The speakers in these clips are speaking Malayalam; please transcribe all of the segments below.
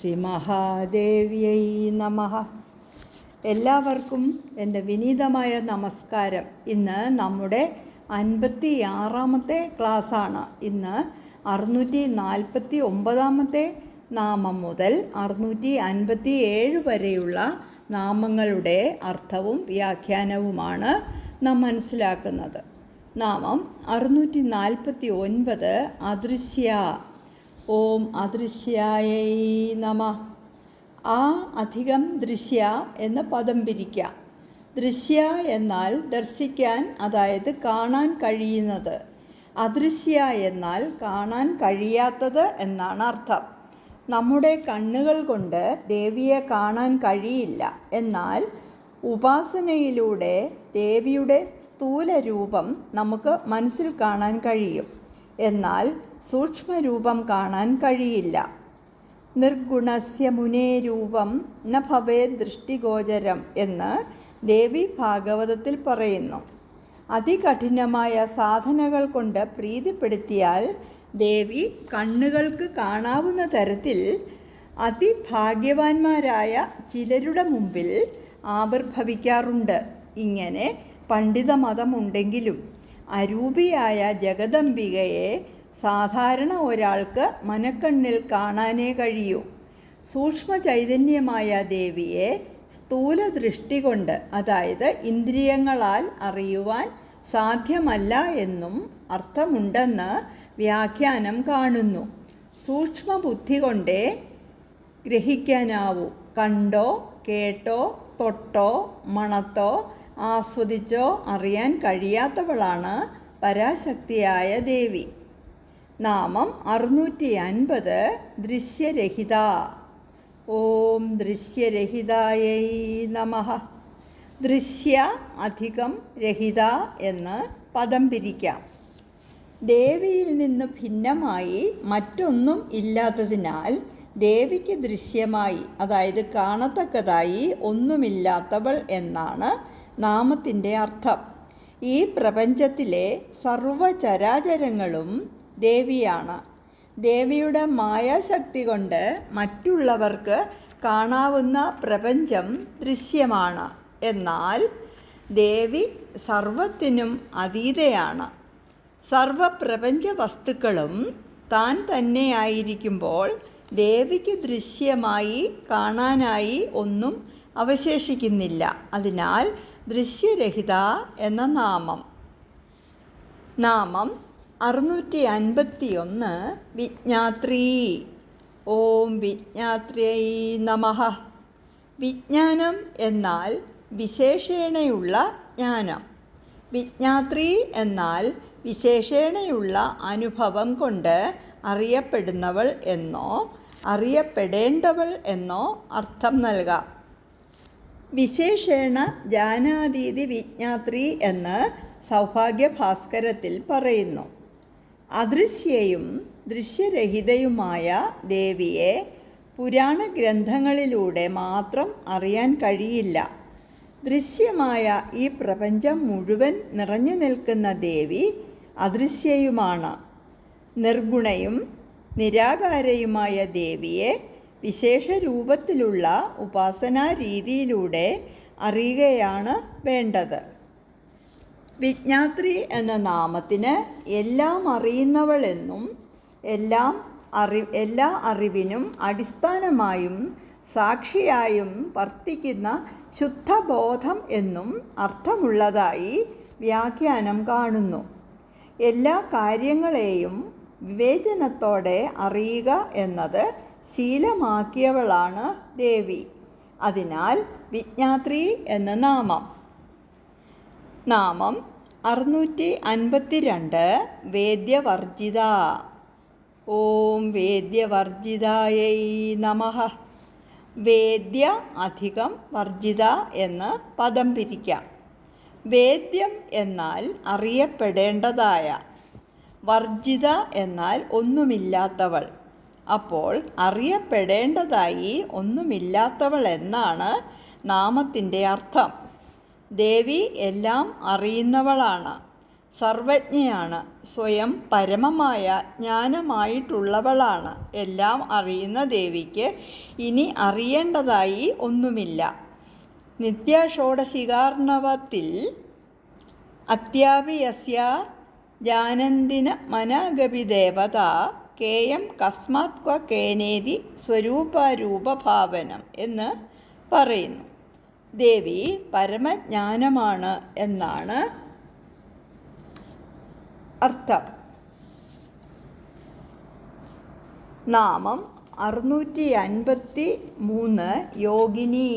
ശ്രീ മഹാദേവ്യൈ നമ. എല്ലാവർക്കും എന്റെ വിനീതമായ നമസ്കാരം. ഇന്ന് നമ്മുടെ അൻപത്തി ആറാമത്തെ ക്ലാസ്സാണ്. ഇന്ന് അറുന്നൂറ്റി നാൽപ്പത്തി ഒമ്പതാമത്തെ നാമം മുതൽ അറുന്നൂറ്റി അൻപത്തി ഏഴ് വരെയുള്ള നാമങ്ങളുടെ അർത്ഥവും വ്യാഖ്യാനവുമാണ് നാം മനസ്സിലാക്കുന്നത്. നാമം അറുന്നൂറ്റി നാൽപ്പത്തി ഒൻപത് അദൃശ്യ ഓം അദൃശ്യായൈ നമ. ആ അധികം ദൃശ്യ എന്ന പദം പിരിക്കാം. ദൃശ്യ എന്നാൽ ദർശിക്കാൻ അതായത് കാണാൻ കഴിയുന്നത്. അദൃശ്യ എന്നാൽ കാണാൻ കഴിയാത്തത് എന്നാണ് അർത്ഥം. നമ്മുടെ കണ്ണുകൾ കൊണ്ട് ദേവിയെ കാണാൻ കഴിയില്ല. എന്നാൽ ഉപാസനയിലൂടെ ദേവിയുടെ സ്ഥൂല രൂപം നമുക്ക് മനസ്സിൽ കാണാൻ കഴിയും. എന്നാൽ സൂക്ഷ്മരൂപം കാണാൻ കഴിയില്ല. നിർഗുണസ്യ മുനേ രൂപം ന ഭവേ ദൃഷ്ടിഗോചരം എന്ന് ദേവി ഭാഗവതത്തിൽ പറയുന്നു. അതികഠിനമായ സാധനകൾ കൊണ്ട് പ്രീതിപ്പെടുത്തിയാൽ ദേവി കണ്ണുകൾക്ക് കാണാവുന്ന തരത്തിൽ അതിഭാഗ്യവാന്മാരായ ചിലരുടെ മുമ്പിൽ ആവിർഭവിക്കാറുണ്ട്. ഇങ്ങനെ പണ്ഡിത മതമുണ്ടെങ്കിലും അരൂപിയായ ജഗദംബികയെ സാധാരണ ഒരാൾക്ക് മനക്കണ്ണിൽ കാണാനേ കഴിയൂ. സൂക്ഷ്മ ചൈതന്യമായ ദേവിയെ സ്ഥൂല ദൃഷ്ടി കൊണ്ട് അതായത് ഇന്ദ്രിയങ്ങളാൽ അറിയുവാൻ സാധ്യമല്ല എന്നും അർത്ഥമുണ്ടെന്ന് വ്യാഖ്യാനം കാണുന്നു. സൂക്ഷ്മ ബുദ്ധി കൊണ്ടേ ഗ്രഹിക്കാനാവൂ. കണ്ടോ കേട്ടോ തൊട്ടോ മണത്തോ ആസ്വദിച്ചോ അറിയാൻ കഴിയാത്തവളാണ് പരാശക്തിയായ ദേവി. നാമം അറുന്നൂറ്റി അൻപത് ദൃശ്യരഹിത. ഓം ദൃശ്യരഹിതായൈ നമ. ദൃശ്യ അധികം രഹിത എന്ന് പദം പിരിക്കാം. ദേവിയിൽ നിന്ന് ഭിന്നമായി മറ്റൊന്നും ഇല്ലാത്തതിനാൽ ദേവിക്ക് ദൃശ്യമായി അതായത് കാണത്തക്കതായി ഒന്നുമില്ലാത്തവൾ എന്നാണ് നാമത്തിന്റെ അർത്ഥം. ഈ പ്രപഞ്ചത്തിലെ സർവചരാചരങ്ങളും ദേവിയാണ്. ദേവിയുടെ മായാശക്തി കൊണ്ട് മറ്റുള്ളവർക്ക് കാണാവുന്ന പ്രപഞ്ചം ദൃശ്യമാണ്. എന്നാൽ ദേവി സർവത്തിനും അതീതയാണ്. സർവപ്രപഞ്ച വസ്തുക്കളും താൻ തന്നെയായിരിക്കുമ്പോൾ ദേവിക്ക് ദൃശ്യമായി കാണാനായി ഒന്നും അവശേഷിക്കുന്നില്ല. അതിനാൽ ദൃശ്യരഹിത എന്ന നാമം. നാമം അറുന്നൂറ്റി അൻപത്തി ഒന്ന് വിജ്ഞാത്രീ. ഓം വിജ്ഞാത്രിയൈ നമഃ. വിജ്ഞാനം എന്നാൽ വിശേഷേണയുള്ള ജ്ഞാനം. വിജ്ഞാത്രി എന്നാൽ വിശേഷേണയുള്ള അനുഭവം കൊണ്ട് അറിയപ്പെടുന്നവൾ എന്നോ അറിയപ്പെടേണ്ടവൾ എന്നോ അർത്ഥം നൽകാം. വിശേഷേണ ജാനാതീതി വിജ്ഞാത്രി എന്ന് സൗഭാഗ്യ ഭാസ്കരത്തിൽ പറയുന്നു. അദൃശ്യയും ദൃശ്യരഹിതയുമായ ദേവിയെ പുരാണ ഗ്രന്ഥങ്ങളിലൂടെ മാത്രം അറിയാൻ കഴിയില്ല. ദൃശ്യമായ ഈ പ്രപഞ്ചം മുഴുവൻ നിറഞ്ഞു നിൽക്കുന്ന ദേവി അദൃശ്യയുമാണ്. നിർഗുണയും നിരാകാരയുമായ ദേവിയെ വിശേഷ രൂപത്തിലുള്ള ഉപാസനാ രീതിയിലൂടെ അറിയുകയാണ് വേണ്ടത്. വിജ്ഞാത്രി എന്ന നാമത്തിന് എല്ലാം അറിയുന്നവളെന്നും എല്ലാം അറി എല്ലാ അറിവിനും അടിസ്ഥാനമായും സാക്ഷിയായും വർത്തിക്കുന്ന ശുദ്ധബോധം എന്നും അർത്ഥമുള്ളതായി വ്യാഖ്യാനം കാണുന്നു. എല്ലാ കാര്യങ്ങളെയും വിവേചനത്തോടെ അറിയുക എന്നത് ശീലമാക്കിയവളാണ് ദേവി. അതിനാൽ വിജ്ഞാത്രി എന്ന നാമം. നാമം അറുന്നൂറ്റി അൻപത്തി രണ്ട് വേദ്യവർജിത. ഓം വേദ്യവർജിതായൈ നമഃ. വേദ്യ അധികം വർജിത എന്ന് പദം പിരിക്കാം. വേദ്യം എന്നാൽ അറിയപ്പെടേണ്ടതായ. വർജിത എന്നാൽ ഒന്നുമില്ലാത്തവൾ. അപ്പോൾ അറിയപ്പെടേണ്ടതായി ഒന്നുമില്ലാത്തവൾ എന്നാണ് നാമത്തിന്റെ അർത്ഥം. ദേവി എല്ലാം അറിയുന്നവളാണ്. സർവജ്ഞയാണ്. സ്വയം പരമമായ ജ്ഞാനമായിട്ടുള്ളവളാണ്. എല്ലാം അറിയുന്ന ദേവിക്ക് ഇനി അറിയേണ്ടതായി ഒന്നുമില്ല. നിത്യഷോഡശികാർണവത്തിൽ അത്യാപിയസ്യ ജാനന്ദിന മനാഗപിദേവത കേയം കസ്മാത് ക്വ കേനേതി സ്വരൂപരൂപഭാവനം എന്ന് പറയുന്നു. ദേവി പരമജ്ഞാനമാണ് എന്നാണ് അർത്ഥം. നാമം അറുന്നൂറ്റി അൻപത്തി മൂന്ന് യോഗിനി.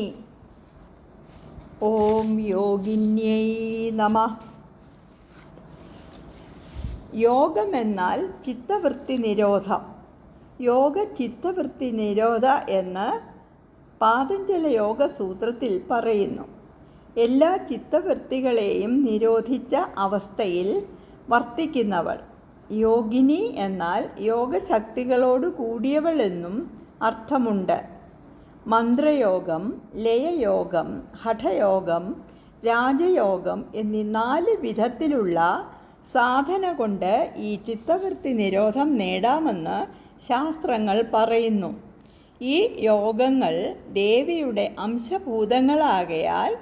ഓം യോഗിന്യൈ നമ. യോഗമെന്നാൽ ചിത്തവൃത്തി നിരോധം. യോഗ ചിത്തവൃത്തി നിരോധ എന്ന് പാതഞ്ജല യോഗ സൂത്രത്തിൽ പറയുന്നു. എല്ലാ ചിത്തവൃത്തികളെയും നിരോധിച്ച അവസ്ഥയിൽ വർത്തിക്കുന്നവൾ. യോഗിനി എന്നാൽ യോഗശക്തികളോട് കൂടിയവൾ എന്നും അർത്ഥമുണ്ട്. മന്ത്രയോഗം ലയയോഗം ഹഠയോഗം രാജയോഗം എന്നീ നാല് വിധത്തിലുള്ള സാധന കൊണ്ട് ഈ ചിത്തവൃത്തി നിരോധം നേടാമെന്ന് ശാസ്ത്രങ്ങൾ പറയുന്നു. ഈ യോഗങ്ങൾ ദേവിയുടെ അംശഭൂതങ്ങളാകയാൽ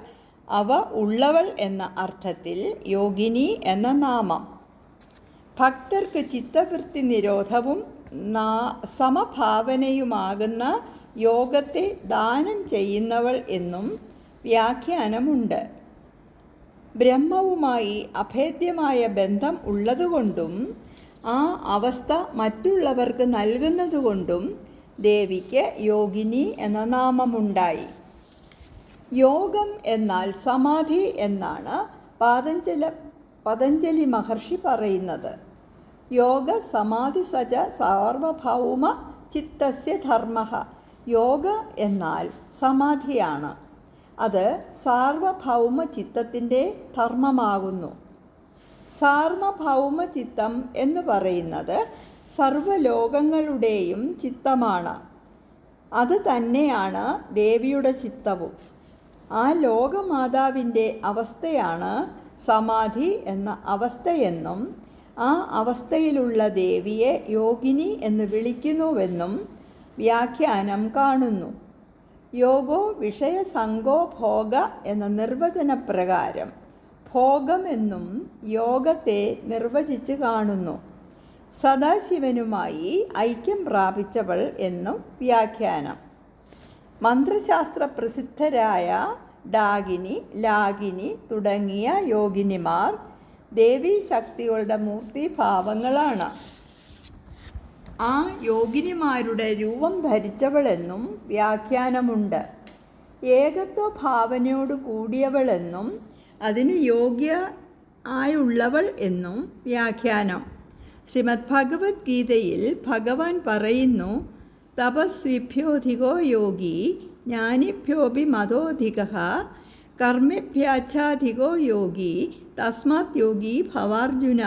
അവ ഉള്ളവൾ എന്ന അർത്ഥത്തിൽ യോഗിനി എന്ന നാമം. ഭക്തർക്ക് ചിത്തവൃത്തി നിരോധവും സമഭാവനയുമാകുന്ന യോഗത്തെ ദാനം ചെയ്യുന്നവൾ എന്നും വ്യാഖ്യാനമുണ്ട്. ബ്രഹ്മവുമായി അഭേദ്യമായ ബന്ധം ഉള്ളതുകൊണ്ടും ആ അവസ്ഥ മറ്റുള്ളവർക്ക് നൽകുന്നതുകൊണ്ടും ദേവിക്ക് യോഗിനി എന്ന നാമമുണ്ടായി. യോഗം എന്നാൽ സമാധി എന്നാണ് പാതഞ്ജല പതഞ്ജലി മഹർഷി പറയുന്നത്. യോഗ സമാധി സജ സാർവഭൗമ ചിത്തസ്യ ധർമ്മ. യോഗ എന്നാൽ സമാധിയാണ്. അത് സാർവഭൗമ ചിത്തത്തിന്റെ ധർമ്മമാകുന്നു. സാർവഭൗമ ചിത്തം എന്ന് പറയുന്നത് സർവലോകങ്ങളുടെയും ചിത്തമാണ്. അത് തന്നെയാണ് ദേവിയുടെ ചിത്തവും. ആ ലോകമാതാവിന്റെ അവസ്ഥയാണ് സമാധി എന്ന അവസ്ഥയെന്നും ആ അവസ്ഥയിലുള്ള ദേവിയെ യോഗിനി എന്ന് വിളിക്കുന്നുവെന്നും വ്യാഖ്യാനം കാണുന്നു. യോഗോ വിഷയസംഗോ ഭോഗ എന്ന നിർവചനപ്രകാരം ഭോഗമെന്നും യോഗത്തെ നിർവചിച്ച് കാണുന്നു. സദാശിവനുമായി ഐക്യം പ്രാപിച്ചവൾ എന്നും വ്യാഖ്യാനം. മന്ത്രശാസ്ത്ര പ്രസിദ്ധരായ ഡാഗിനി ലാഗിനി തുടങ്ങിയ യോഗിനിമാർ ദേവീശക്തികളുടെ മൂർത്തിഭാവങ്ങളാണ്. ആ യോഗിനിമാരുടെ രൂപം ധരിച്ചവളെന്നും വ്യാഖ്യാനമുണ്ട്. ഏകത്വ ഭാവനയോട് കൂടിയവളെന്നും അതിന് യോഗ്യ ആയുള്ളവൾ എന്നും വ്യാഖ്യാനം. ശ്രീമദ് ഭഗവത്ഗീതയിൽ ഭഗവാൻ പറയുന്നു തപസ്വിഭ്യോധികോ യോഗി ജ്ഞാനിഭ്യോപി മതോധിക കർമ്മഭ്യാച്ഛാധികോ യോഗി തസ്മാത് യോഗി ഭവാർജുന.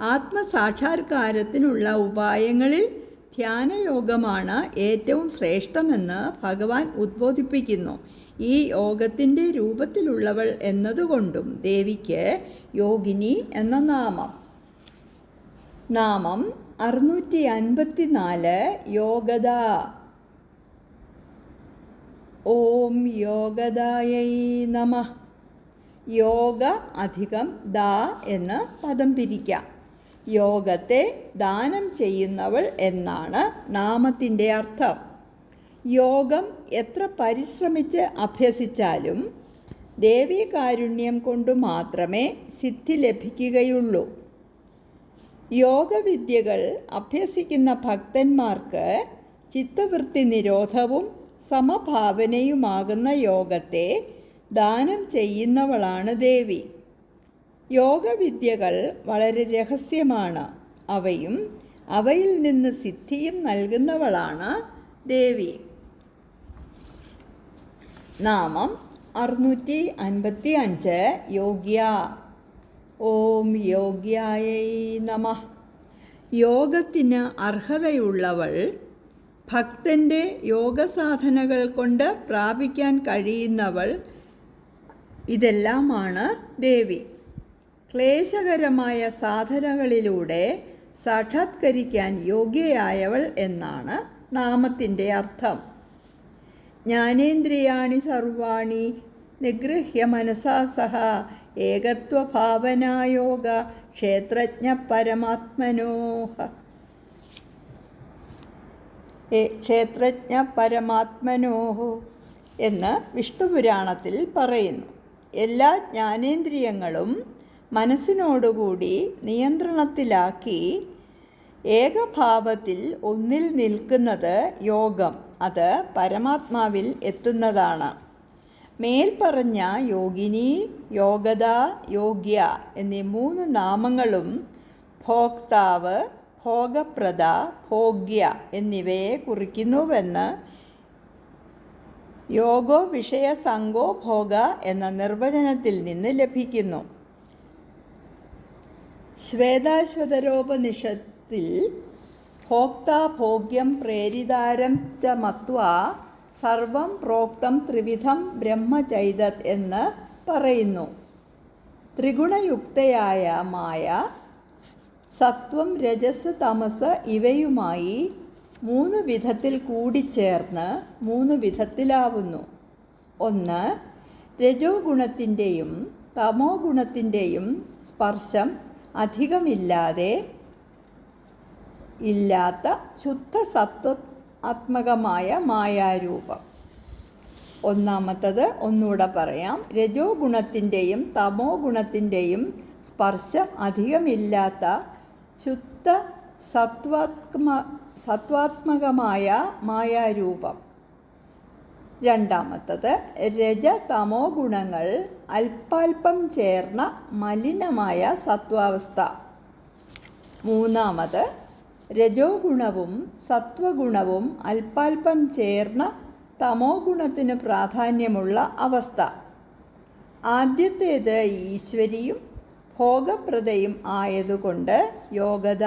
ആത്മസാക്ഷാത്കാരത്തിനുള്ള ഉപായങ്ങളിൽ ധ്യാനയോഗമാണ് ഏറ്റവും ശ്രേഷ്ഠമെന്ന് ഭഗവാൻ ഉദ്ബോധിപ്പിക്കുന്നു. ഈ യോഗത്തിന്റെ രൂപത്തിലുള്ളവൾ എന്നതുകൊണ്ടും ദേവിക്ക് യോഗിനി എന്ന നാമം. നാമം അറുന്നൂറ്റി അൻപത്തി നാല് യോഗത ഓം യോഗദായൈ നമ. യോഗ അധികം ദ എന്ന് പദം പിരിക്കാം. യോഗത്തെ ദാനം ചെയ്യുന്നവൾ എന്നാണ് നാമത്തിന്റെ അർത്ഥം. യോഗം എത്ര പരിശ്രമിച്ച് അഭ്യസിച്ചാലും ദേവീകാരുണ്യം കൊണ്ട് മാത്രമേ സിദ്ധി ലഭിക്കുകയുള്ളൂ. യോഗവിദ്യകൾ അഭ്യസിക്കുന്ന ഭക്തന്മാർക്ക് ചിത്തവൃത്തി നിരോധവും സമഭാവനയുമാകുന്ന യോഗത്തെ ദാനം ചെയ്യുന്നവളാണ് ദേവി. യോഗവിദ്യകൾ വളരെ രഹസ്യമാണ്. അവയും അവയിൽ നിന്ന് സിദ്ധിയും നൽകുന്നവളാണ് ദേവി. നാമം അറുന്നൂറ്റി അൻപത്തി അഞ്ച് യോഗ്യ. ഓം യോഗ്യായൈ നമ. യോഗത്തിന് അർഹതയുള്ളവൾ ഭക്തന്റെ യോഗസാധനകൾ കൊണ്ട് പ്രാപിക്കാൻ കഴിയുന്നവൾ ഇതെല്ലാമാണ് ദേവി. ക്ലേശകരമായ സാധനകളിലൂടെ സാക്ഷാത്കരിക്കാൻ യോഗ്യയായവൾ എന്നാണ് നാമത്തിന്റെ അർത്ഥം. ജ്ഞാനേന്ദ്രിയാണി സർവാണി നിഗൃഹ്യ മനസാ സഹ ഏകത്വഭാവനായോഗ ക്ഷേത്രജ്ഞ പരമാത്മനോഹ ക്ഷേത്രജ്ഞ പരമാത്മനോഹോ എന്ന് വിഷ്ണുപുരാണത്തിൽ പറയുന്നു. എല്ലാ ജ്ഞാനേന്ദ്രിയങ്ങളും മനസ്സിനോടുകൂടി നിയന്ത്രണത്തിലാക്കി ഏകഭാവത്തിൽ ഒന്നിൽ നിൽക്കുന്നത് യോഗം. അത് പരമാത്മാവിൽ എത്തുന്നതാണ്. മേൽപ്പറഞ്ഞ യോഗിനി യോഗത യോഗ്യ എന്നീ മൂന്ന് നാമങ്ങളും ഭോക്താവ് ഭോഗപ്രദ ഭോഗ്യ എന്നിവയെ കുറിക്കുന്നുവെന്ന് യോഗോ വിഷയസംഗോ ഭോഗ എന്ന നിർവചനത്തിൽ നിന്ന് ലഭിക്കുന്നു. ശ്വേതാശ്വതരോപനിഷത്തിൽ ഭോക്താ ഭോഗ്യം പ്രേരിതാരം ച മത്വ സർവം പ്രോക്തം ത്രിവിധം ബ്രഹ്മചൈതത് എന്ന് പറയുന്നു. ത്രിഗുണയുക്തയായ മായ സത്വം രജസ് തമസ് ഇവയുമായി മൂന്ന് വിധത്തിൽ കൂടിച്ചേർന്ന് മൂന്ന് വിധത്തിലാവുന്നു. ഒന്ന് രജോ ഗുണത്തിന്റെയും തമോ ഗുണത്തിന്റെയും സ്പർശം അധികമില്ലാതെ ഇല്ലാത്ത ശുദ്ധ സത്വാത്മകമായ മായാരൂപം. ഒന്നാമത്തത് ഒന്നുകൂടെ പറയാം. രജോ ഗുണത്തിന്റെയും തമോ ഗുണത്തിന്റെയും സ്പർശം അധികമില്ലാത്ത ശുദ്ധ സത്വാത്മ സത്വാത്മകമായ മായാരൂപം. രണ്ടാമത്തത് രജതമോ ഗുണങ്ങൾ അല്പാൽപം ചേർന്ന മലിനമായ സത്വാവസ്ഥ. മൂന്നാമത് രജോ ഗുണവും സത്വഗുണവും അല്പാൽപം ചേർന്ന തമോ ഗുണത്തിന് പ്രാധാന്യമുള്ള അവസ്ഥ. ആദ്യത്തേത് ഈശ്വരിയും ഭോഗപ്രദയും ആയതുകൊണ്ട് യോഗത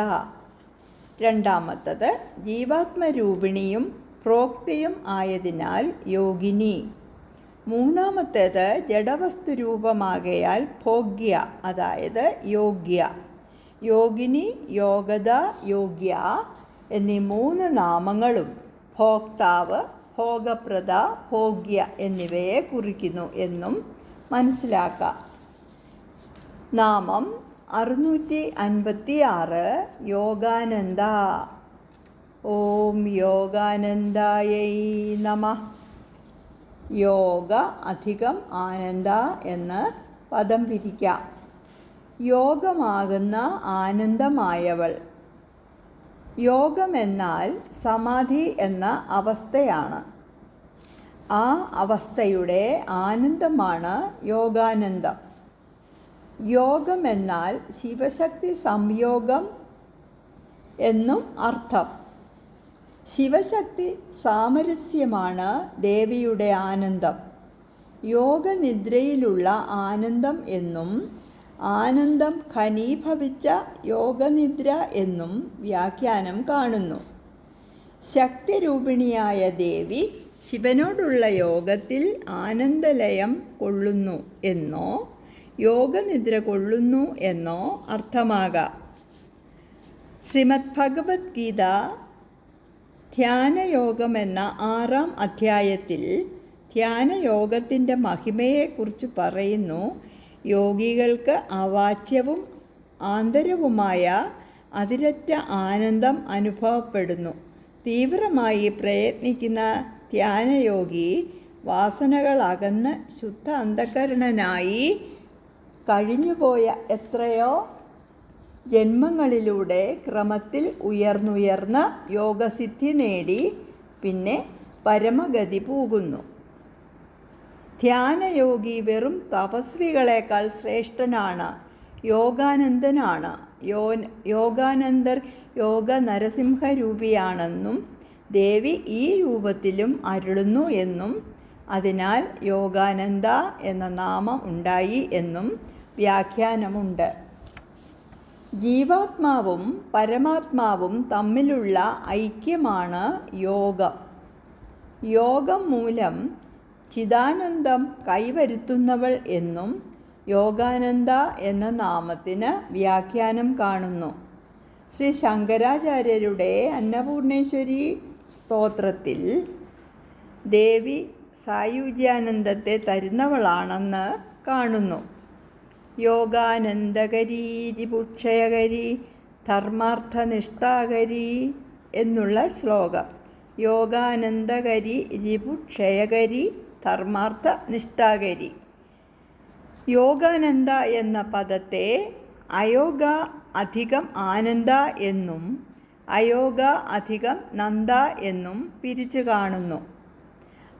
രണ്ടാമത്തത് ജീവാത്മരൂപിണിയും പ്രോക്തിയും ആയതിനാൽ യോഗിനി. മൂന്നാമത്തേത് ജഡവസ്തു രൂപമാകയാൽ ഭോഗ്യ അതായത് യോഗ്യ. യോഗിനി യോഗത യോഗ്യ എന്നീ മൂന്ന് നാമങ്ങളും ഭോക്താവ് ഭോഗപ്രദ ഭോഗ്യ എന്നിവയെ കുറിക്കുന്നു എന്നും മനസ്സിലാക്കാം. നാമം അറുന്നൂറ്റി അൻപത്തി ആറ് യോഗാനന്ദ. ഓം യോഗാനന്ദായൈ നമ. യോഗ അധികം ആനന്ദ എന്ന് പദം പിരിക്കാം. യോഗമാകുന്ന ആനന്ദമായവൾ. യോഗമെന്നാൽ സമാധി എന്ന അവസ്ഥയാണ്. ആ അവസ്ഥയുടെ ആനന്ദമാണ് യോഗാനന്ദം. യോഗമെന്നാൽ ശിവശക്തി സംയോഗം എന്നും അർത്ഥം. ശിവശക്തി സാമരസ്യമാണ് ദേവിയുടെ ആനന്ദം. യോഗനിദ്രയിലുള്ള ആനന്ദം എന്നും ആനന്ദം ഖനീഭവിച്ച യോഗനിദ്ര എന്നും വ്യാഖ്യാനം കാണുന്നു. ശക്തിരൂപിണിയായ ദേവി ശിവനോടുള്ള യോഗത്തിൽ ആനന്ദലയം കൊള്ളുന്നു എന്നോ യോഗനിദ്ര കൊള്ളുന്നു എന്നോ അർത്ഥമാകാം. ശ്രീമദ് ഭഗവത്ഗീത ധ്യാനയോഗമെന്ന ആറാം അധ്യായത്തിൽ ധ്യാനയോഗത്തിന്റെ മഹിമയെക്കുറിച്ച് പറയുന്നു. യോഗികൾക്ക് അവാച്യവും ആന്തരവുമായ അതിരറ്റ ആനന്ദം അനുഭവപ്പെടുന്നു. തീവ്രമായി പ്രയത്നിക്കുന്ന ധ്യാനയോഗി വാസനകളകന്ന് ശുദ്ധ അന്ധകരണനായി കഴിഞ്ഞുപോയ എത്രയോ ജന്മങ്ങളിലൂടെ ക്രമത്തിൽ ഉയർന്നുയർന്ന് യോഗസിദ്ധി നേടി പിന്നെ പരമഗതി പോകുന്നു. ധ്യാനയോഗി വെറും തപസ്വികളേക്കാൾ ശ്രേഷ്ഠനാണ്. യോഗാനന്ദനാണ്. യോ യോഗാനന്ദർ യോഗ നരസിംഹരൂപിയാണെന്നും ദേവി ഈ രൂപത്തിലും അരുളുന്നു എന്നും അതിനാൽ യോഗാനന്ദ എന്ന നാമം ഉണ്ടായി എന്നും വ്യാഖ്യാനമുണ്ട്. ജീവാത്മാവും പരമാത്മാവും തമ്മിലുള്ള ഐക്യമാണ് യോഗം. യോഗം മൂലം ചിദാനന്ദം കൈവരുത്തുന്നവൾ എന്നും യോഗാനന്ദ എന്ന നാമത്തിന് വ്യാഖ്യാനം കാണുന്നു. ശ്രീ ശങ്കരാചാര്യരുടെ അന്നപൂർണേശ്വരി സ്തോത്രത്തിൽ ദേവി സായുജ്യാനന്ദത്തെ തരുന്നവളാണെന്ന് കാണുന്നു. യോഗാനന്ദകരീ രിപുക്ഷയകരി ധർമാർത്ഥനിഷ്ഠാകരി എന്നുള്ള ശ്ലോകം. യോഗാനന്ദകരി രിപുക്ഷയകരി ധർമാർത്ഥ നിഷ്ഠാകരി യോഗാനന്ദ എന്ന പദത്തെ അയോഗ അധികം ആനന്ദ എന്നും അയോഗ അധികം നന്ദ എന്നും പിരിച്ചു കാണുന്നു.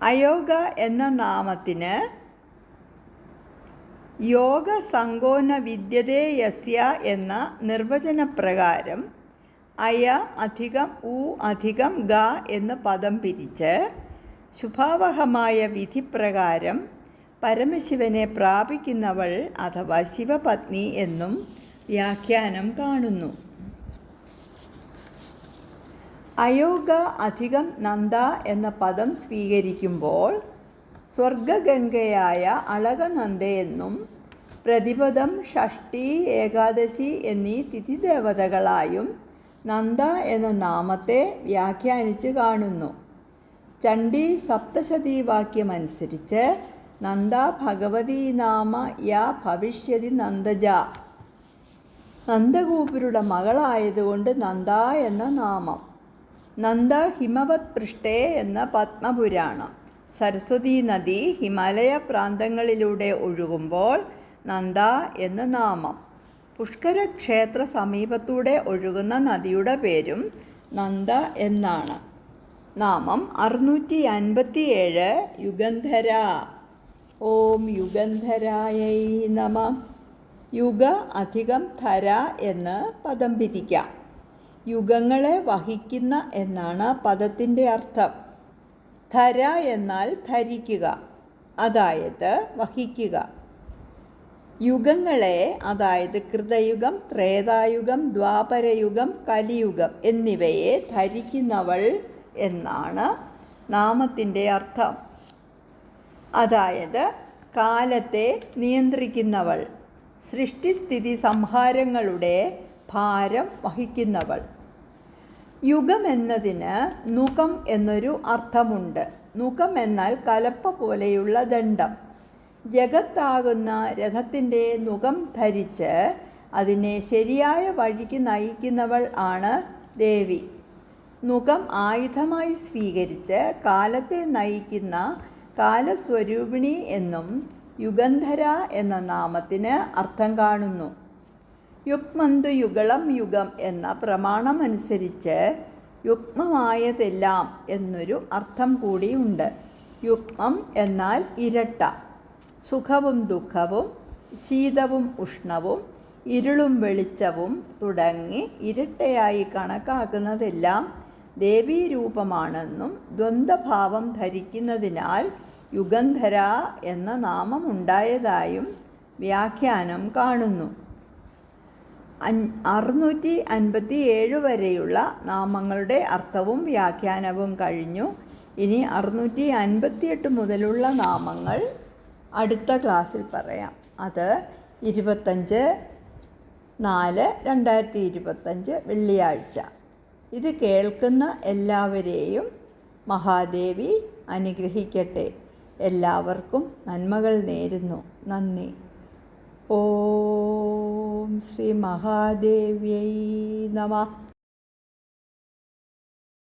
അയോഗ എന്ന നാമത്തിന് യോഗ സങ്കോന വിദ്യതേ യസ്യ എന്ന നിർവചനപ്രകാരം അയ അധികം ഉ അധികം ഗ എന്ന പദം പിരിച്ച് ശുഭാവഹമായ വിധിപ്രകാരം പരമശിവനെ പ്രാപിക്കുന്നവൾ അഥവാ ശിവപത്നി എന്നും വ്യാഖ്യാനം കാണുന്നു. അയോഗ അധികം നന്ദ എന്ന പദം സ്വീകരിക്കുമ്പോൾ സ്വർഗഗംഗയായ അളകനന്ദയെന്നും പ്രതിപദം ഷഷ്ടി ഏകാദശി എന്നീ തിഥിദേവതകളായും നന്ദ എന്ന നാമത്തെ വ്യാഖ്യാനിച്ച് കാണുന്നു. ചണ്ഡി സപ്തശതി വാക്യമനുസരിച്ച് നന്ദ ഭഗവതി നാമ യാ ഭവിഷ്യതി നന്ദജ. നന്ദഗോപുരുടെ മകളായതുകൊണ്ട് നന്ദ എന്ന നാമം. നന്ദ ഹിമവത് പൃഷ്ഠേ എന്ന പത്മപുരാണം. സരസ്വതി നദി ഹിമാലയ പ്രാന്തങ്ങളിലൂടെ ഒഴുകുമ്പോൾ നന്ദ എന്ന നാമം. പുഷ്കര ക്ഷേത്ര സമീപത്തൂടെ ഒഴുകുന്ന നദിയുടെ പേരും നന്ദ എന്നാണ്. നാമം അറുന്നൂറ്റി അൻപത്തി ഏഴ് യുഗന്ധര. ഓം യുഗന്ധരായൈ നമ. യുഗ അധികം ധര എന്ന് പദം പിരിക്കാം. യുഗങ്ങളെ വഹിക്കുന്ന എന്നാണ് പദത്തിന്റെ അർത്ഥം. ധര എന്നാൽ ധരിക്കുക അതായത് വഹിക്കുക. യുഗങ്ങളെ അതായത് കൃതയുഗം ത്രേതായുഗം ദ്വാപരയുഗം കലിയുഗം എന്നിവയെ ധരിക്കുന്നവൾ എന്നാണ് നാമത്തിന്റെ അർത്ഥം. അതായത് കാലത്തെ നിയന്ത്രിക്കുന്നവൾ സൃഷ്ടിസ്ഥിതി സംഹാരങ്ങളുടെ ഭാരം വഹിക്കുന്നവൾ. യുഗം എന്നതിന് നുകം എന്നൊരു അർത്ഥമുണ്ട്. നുകം എന്നാൽ കലപ്പ പോലെയുള്ള ദണ്ഡം. ജഗത്താകുന്ന രഥത്തിന്റെ നുകം ധരിച്ച് അതിനെ ശരിയായ വഴിക്ക് നയിക്കുന്നവൾ ആണ് ദേവി. നുകം ആയുധമായി സ്വീകരിച്ച് കാലത്തെ നയിക്കുന്ന കാലസ്വരൂപിണി എന്നും യുഗന്ധര എന്ന നാമത്തിന് അർത്ഥം കാണുന്നു. യുഗ്മന്തു യുഗളം യുഗം എന്ന പ്രമാണമനുസരിച്ച് യുഗ്മമായതെല്ലാം എന്നൊരു അർത്ഥം കൂടിയുണ്ട് യുഗ്മം എന്നാൽ ഇരട്ട. സുഖവും ദുഃഖവും ശീതവും ഉഷ്ണവും ഇരുളും വെളിച്ചവും തുടങ്ങി ഇരട്ടയായി കണക്കാക്കുന്നതെല്ലാം ദേവീരൂപമാണെന്നും ദ്വന്ദ്ഭാവം ധരിക്കുന്നതിനാൽ യുഗന്ധര എന്ന നാമമുണ്ടായതായും വ്യാഖ്യാനം കാണുന്നു. അറുന്നൂറ്റി അൻപത്തി ഏഴ് വരെയുള്ള നാമങ്ങളുടെ അർത്ഥവും വ്യാഖ്യാനവും കഴിഞ്ഞു. ഇനി അറുന്നൂറ്റി അൻപത്തിയെട്ട് മുതലുള്ള നാമങ്ങൾ അടുത്ത ക്ലാസ്സിൽ പറയാം. അത് ഇരുപത്തഞ്ച് നാല് രണ്ടായിരത്തി ഇരുപത്തഞ്ച് വെള്ളിയാഴ്ച. ഇത് കേൾക്കുന്ന എല്ലാവരെയും മഹാദേവി അനുഗ്രഹിക്കട്ടെ. എല്ലാവർക്കും നന്മകൾ നേരുന്നു. നന്ദി. ഓം ശ്രീ മഹാദേവ്യൈ നമ.